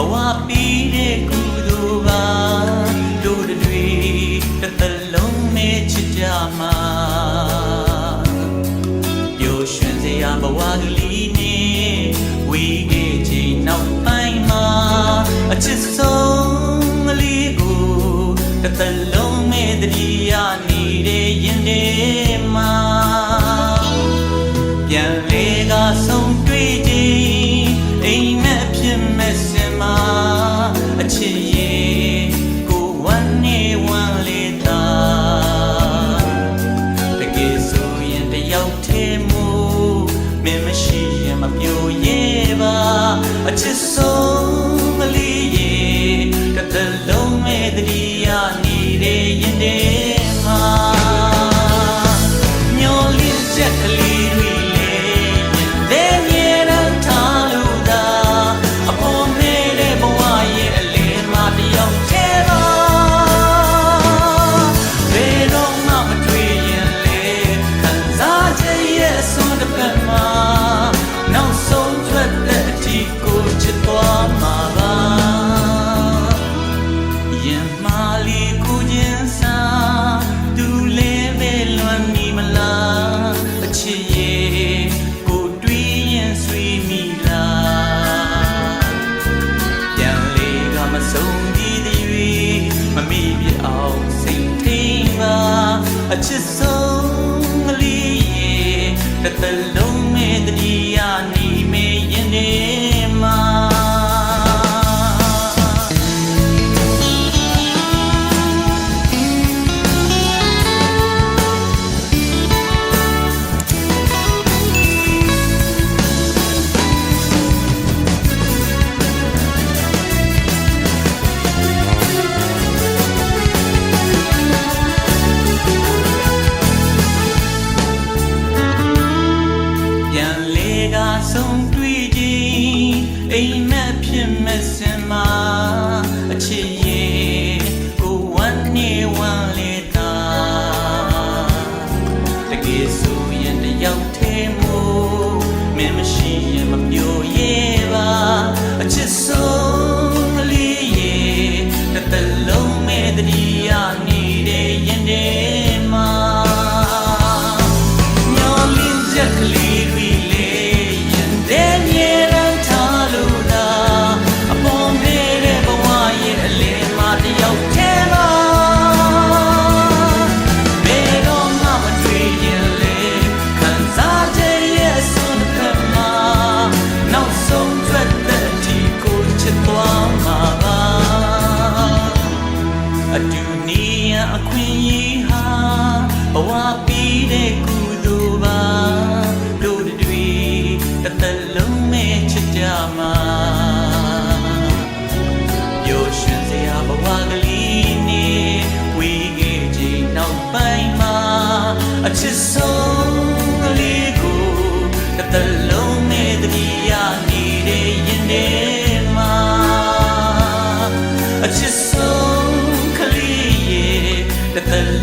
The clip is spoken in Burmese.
ဘဝပြီးတဲ့ကုသိုလ်ပါတို့တွေတစ်သလုံးနဲ့ချစ်ကြမှာပျော်ရွှင်စရာဘဝကလေးနဲ့ဝေးခဲ့ချိန်နောက်ပိုင်းမှာအချစ်ဆုံးကလေးကိုတစ်သလုံးနဲ့တတိယနေတဲ့ရင်ထဲမှာ လင်းချ အချစ်ဆုံးကလေးရဲ့တစ်သလုံး ဆုံးတွေ့ခြင်းအိမ်မက်ဖြစ်မစင်မှာအချစ်ရဲ့ကိုဝမ်းနေဝမ်းလေတာတကယ်ဆိုရင်တယောက်ထဲမို့မင်းမရှိရင်မပြောရဲပါအချစ်ဆုံးလေးရဲ့တစ်လုံးမဲ့တတိယနေတဲ့ရင်တဲ့ independent.